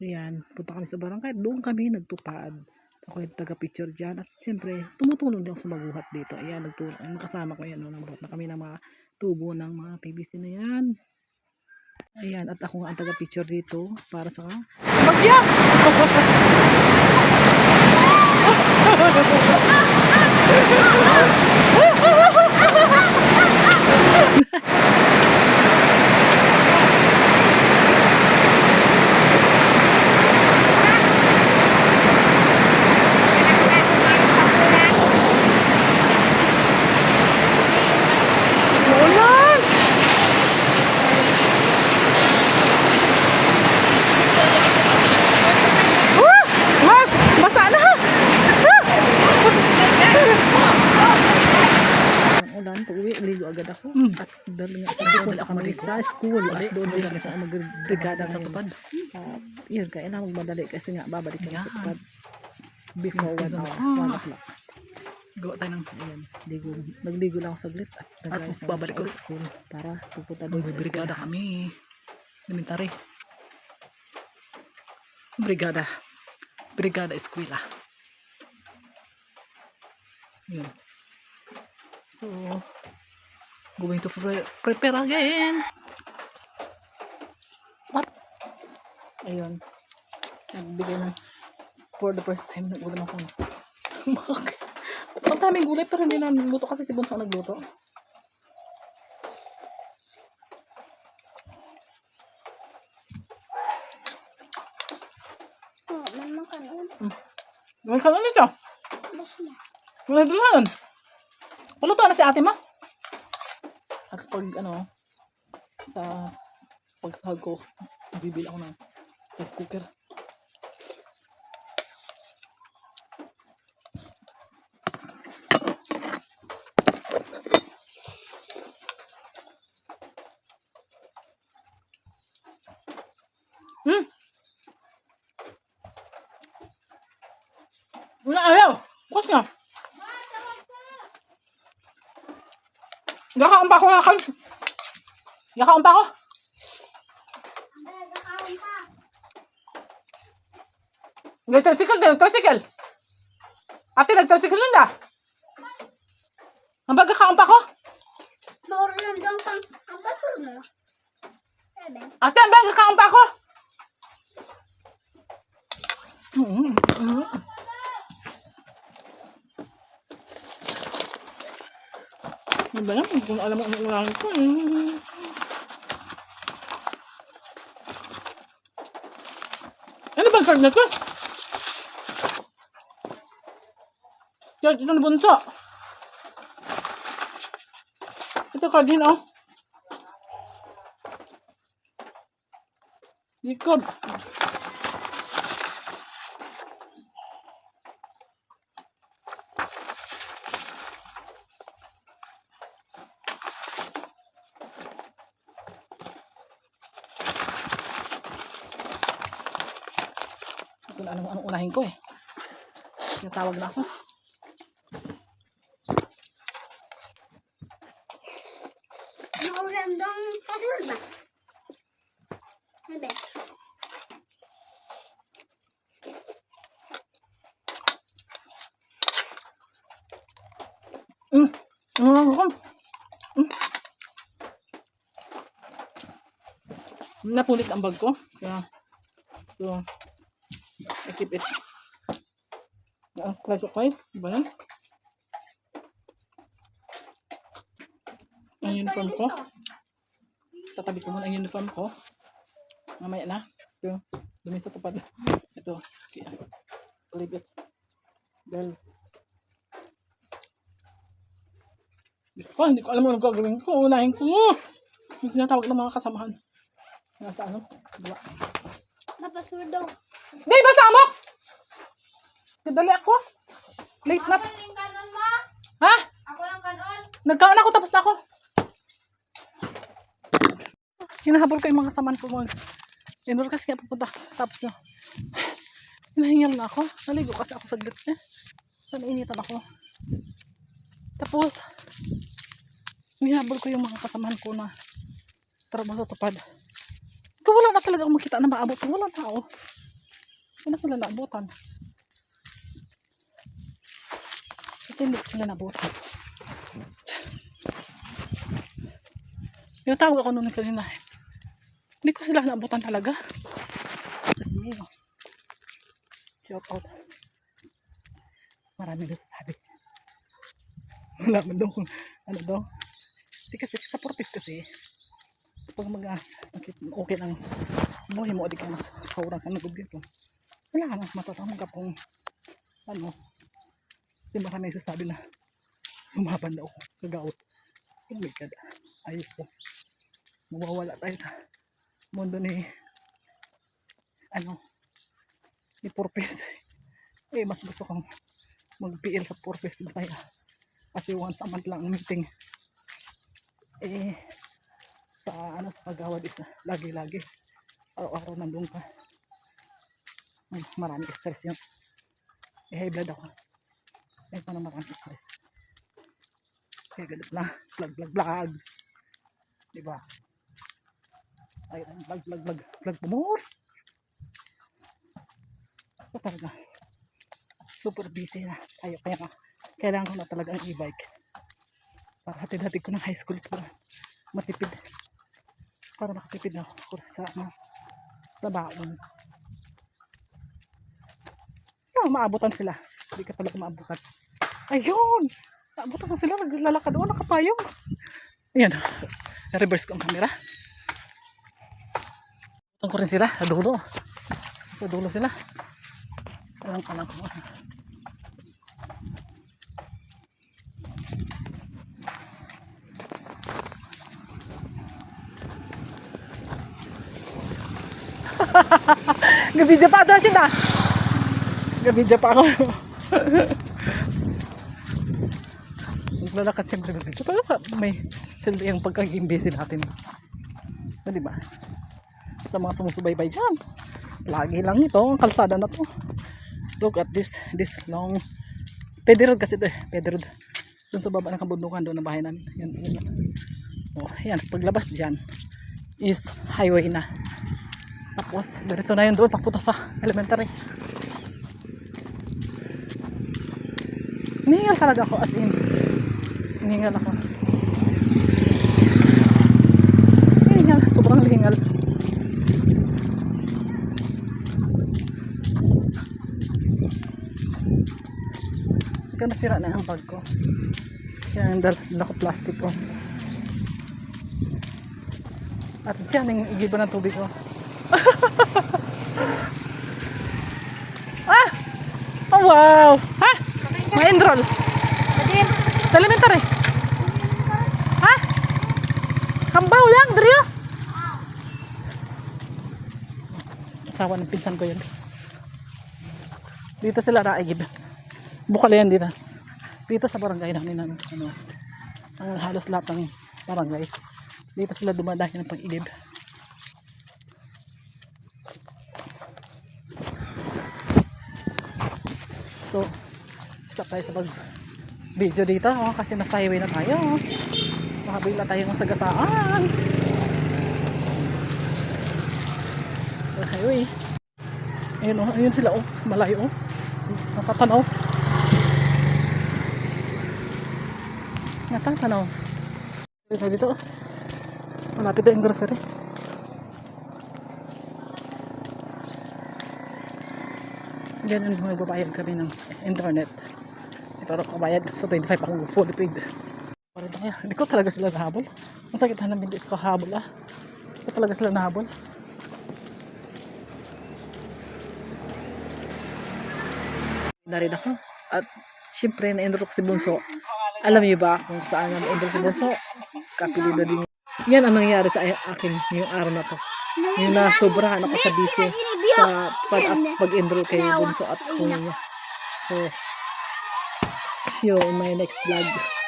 Ayan, punta kami sa barangay. Doon kami nagtupad. Ako yung taga-picture dyan. At siyempre, tumutulong din ako sa maguhat dito. Ayan, nagtulong. Ayan, kasama ko yan. Nagbuhat na kami ng mga tubo ng mga PVC na yan. Ayan, at ako nga ang taga-picture dito para sa... Bagya! Ulan! Ah! Wag! Basa na! Ah! Ang ulan, pag-uwi, ligo ako. At dahil nga sa school, ako mali sa school. At doon din sa mag-brigada sa tupad. At yun, kaya na magmadali kasi nga babalik kami sa tupad. Before one hour, one o'clock. Gawa tayo ng Ayan, ligo. Nagligo lang ako saglit at At babalik ko. sa school para pupunta doon sa brigada kami. Elementary. Brigada. Brigada Eskwela. Yun. So, going to pre- prepare again. What? Ayun. Nagbigay ng for the first time nag-ulam ako. Bakit? Ang daming gulay pero hindi na nagluto kasi si Bunso ang nagluto. Oh, mama ka nun. Gawin ka na nito. Bas na. Wala doon. Paluto na si ate mo. At pag ano, sa pagsahag ko, bibili ako ng rice cooker. Hmm. Wala ayaw. Kus nga. Na kan. Gakaon pa ako. Nag-tricycle din, nag-tricycle. Ate, nag-tricycle din da. Ang bagakaon pa ako. Maulan daw pang ang mo. Ate, ang bagakaon pa ako. Mm, mm. Ano ba yan? Kung alam mo ang ulang ko. Mm. Ano bang card na to? Yan, ito na bunso. Ito card din, oh. Likod. Na mo anong unahin ko eh. Natawag na ako. maulan daw ang basur ba? Sabi, Mm. Ano lang ako? Mm. Napulit ang bag ko. Kaya, so, I keep it. Class of 5. Diba yan? Ang uniform ko. Tatabi ko muna ang uniform ko. Mamaya na. Ito, dumi sa tupad. Ito. Okay. Leave it. Dahil, ko, hindi ko alam ano gagawin ko. Unahin ko. Yung tinatawag ng mga kasamahan. Nasa ano? Diba? mapasur daw. Di, basa mo! Dali ako. Late na. yung kanon mo? Ha? Ako lang kanon. Nagkaon ako, tapos na ako. Hinahabol ko yung mga kasamahan ko mag Inor kasi nga pupunta. Tapos na. Hinahingal na ako. Naligo kasi ako saglit eh. Nanainitan ako. Tapos, hinahabol ko yung mga kasamahan ko na trabaho sa tupad. Ikaw wala na talaga akong makita na maabot. Wala tao. Hindi ko sila naabutan. Kasi hindi ko sila naabutan. Yung tawag ako nung kanina. Hindi ko sila naabutan talaga. Kasi shout out. Marami na sabi. Wala man daw kung ano daw. Hindi kasi sa kasi pag mag okay lang buhay mo, di ka mas kaurang ka na gobyerno. Wala ka nang matatanggap kung ano. Di ba kami nagsasabi na lumaban daw kagaot. Oh my God, ayos ko. Mawawala tayo sa mundo ni ano ni Purpose. Eh, mas gusto kong mag-PL sa Purpose masaya. Kasi once a month lang ang meeting. Eh, sa ano sa pagawad is lagi-lagi araw-araw nandun ka marami stress yun. Eh high blood ako. Eh paano marami stress? Kaya ganit lang vlog vlog vlog. Diba? Ay vlog vlog vlog. Vlog more. Ito talaga. Super busy na. Tayo kaya nga kailangan ko na talaga ang e-bike. Para hatid-hatid ko ng high school para matipid. Para makatipid na ako sa ano, sa baon. Ayun, maabutan sila. Hindi ka talaga maabutan. Ayun! Maabutan na sila. Naglalakad doon. Nakapayong. Ayan. Na-reverse ko ang camera. Maabutan ko rin sila. Sa dulo. Sa dulo sila. Alam ka lang kung ano. Gabidya pa ito sila. Gabidya pa ako. Naglalakad siyempre gabidya. Pero may silbi ang pagkaging busy natin. So, di ba? Sa mga sumusubaybay dyan. Lagi lang ito. Ang kalsada na to. Look at this. This long. Pwede road kasi ito eh. Pwede road. Doon sa baba ng kabundukan doon ang bahay namin. Yan, yan. Oh, yan. Paglabas dyan is highway na. Tapos, diretso na yun doon, papunta sa elementary. Hinihingal talaga ako, as in. Hinihingal ako. Hinihingal, sobrang hingal. Ika nasira na ang bag ko. Dal- dala ko plastic ko. At siya, nang igiba ng tubig ko. ah! Oh, wow! Ha? Ma-enroll? Sa elementary? Ha? Kambaw lang, Drio? Asawa ng pinsan ko yun. Dito sila naigib. Bukal yan dito. Dito sa barangay namin ng ano, ang halos lahat ng barangay. Dito sila dumadahi ng pag-igib. So, stop tayo sa video dito oh, kasi nasa highway na tayo. Oh. Makabila tayo ng sagasaan. Sa highway. Ayun oh, ayun sila oh, malayo oh. Natatanaw. Natatanaw. Dito dito. oh. Malapit na yung grocery. Ganun magbabayad kami ng internet. Pero kabayad sa 25 ako fully paid. Parang kaya, hindi ko talaga sila nahabol. Ang sakit na hindi ko kahabol ah. Hindi ko talaga sila nahabol. Na rin ako. At syempre na-enroll ko si Bunso. Alam niyo ba kung saan na-enroll si Bunso? Kapilido din. Yan ang nangyari sa akin yung araw na to. Yung nasobrahan ako sa busy sa pag pag-enroll kay Bunso at sa kuya. So, you in my next vlog.